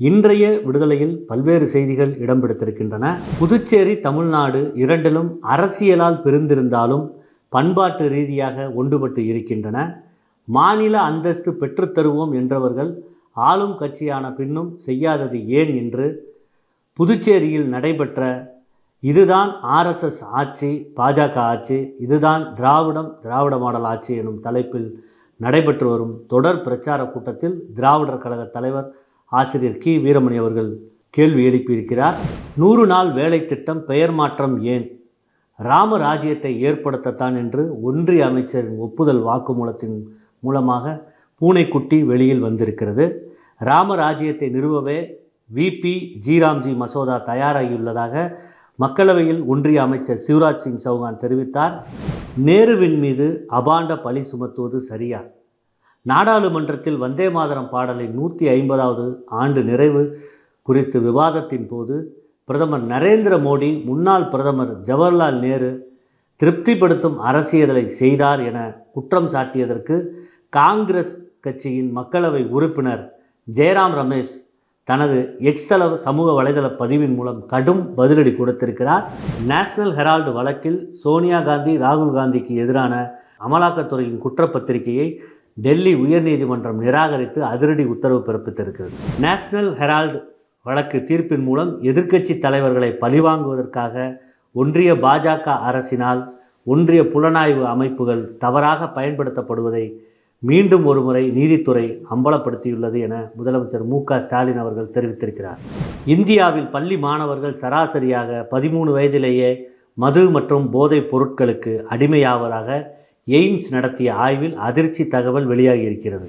இன்றைய விடுதலையில் பல்வேறு செய்திகள் இடம்பெடுத்திருக்கின்றன புதுச்சேரி தமிழ்நாடு இரண்டிலும் அரசியலால் பிரிந்திருந்தாலும் பண்பாட்டு ரீதியாக ஒன்றுபட்டு இருக்கின்றன. மாநில அந்தஸ்து பெற்றுத்தருவோம் என்றவர்கள் ஆளும் கட்சியான பின்னும் செய்யாதது ஏன் என்று புதுச்சேரியில் நடைபெற்ற இதுதான் ஆர்எஸ்எஸ் ஆட்சி பாஜக ஆட்சி இதுதான் திராவிடம் திராவிட மாடல் ஆட்சி எனும் தலைப்பில் நடைபெற்று வரும் தொடர் பிரச்சார கூட்டத்தில் திராவிடர் கழக தலைவர் ஆசிரியர் கி. வீரமணி அவர்கள் கேள்வி எழுப்பியிருக்கிறார் நூறு நாள் வேலை திட்டம் பெயர் மாற்றம் ஏன்? ராம ராஜ்யத்தை ஏற்படுத்தத்தான் என்று ஒன்றிய அமைச்சரின் ஒப்புதல் வாக்குமூலத்தின் மூலமாக பூனைக்குட்டி வெளியில் வந்திருக்கிறது. ராம ராஜ்யத்தை நிறுவவே விபி ஜிராம்ஜி மசோதா தயாராகியுள்ளதாக மக்களவையில் ஒன்றிய அமைச்சர் சிவராஜ் சிங் சௌகான் தெரிவித்தார். நேருவின் மீது அபாண்ட பழி சுமத்துவது சரியா? நாடாளுமன்றத்தில் வந்தே மாதரம் பாடலின் நூற்றி ஐம்பதாவது ஆண்டு நிறைவு குறித்து விவாதத்தின் போது பிரதமர் நரேந்திர மோடி முன்னாள் பிரதமர் ஜவஹர்லால் நேரு திருப்திப்படுத்தும் அரசியலை செய்தார் என குற்றம் சாட்டியதற்கு காங்கிரஸ் கட்சியின் மக்களவை உறுப்பினர் ஜெயராம் ரமேஷ் தனது எக்ஸ்தல சமூக வலைதள பதிவின் மூலம் கடும் பதிலடி கொடுத்திருக்கிறார். நேஷனல் ஹெரால்டு வழக்கில் சோனியா காந்தி ராகுல் காந்திக்கு எதிரான அமலாக்கத்துறையின் குற்றப்பத்திரிகையை டெல்லி உயர்நீதிமன்றம் நிராகரித்து அதிரடி உத்தரவு பிறப்பித்திருக்கிறது. நேஷனல் ஹெரால்டு வழக்கு தீர்ப்பின் மூலம் எதிர்க்கட்சி தலைவர்களை பழிவாங்குவதற்காக ஒன்றிய பாஜக அரசினால் ஒன்றிய புலனாய்வு அமைப்புகள் தவறாக பயன்படுத்தப்படுவதை மீண்டும் ஒருமுறை நீதித்துறை அம்பலப்படுத்தியுள்ளது என முதலமைச்சர் மு க ஸ்டாலின் அவர்கள் தெரிவித்திருக்கிறார். இந்தியாவில் பள்ளி மாணவர்கள் சராசரியாக பதிமூணு வயதிலேயே மது மற்றும் போதைப் பொருட்களுக்கு அடிமையாவதாக எய்ம்ஸ் நடத்திய ஆய்வில் அதிர்ச்சி தகவல் வெளியாகி இருக்கிறது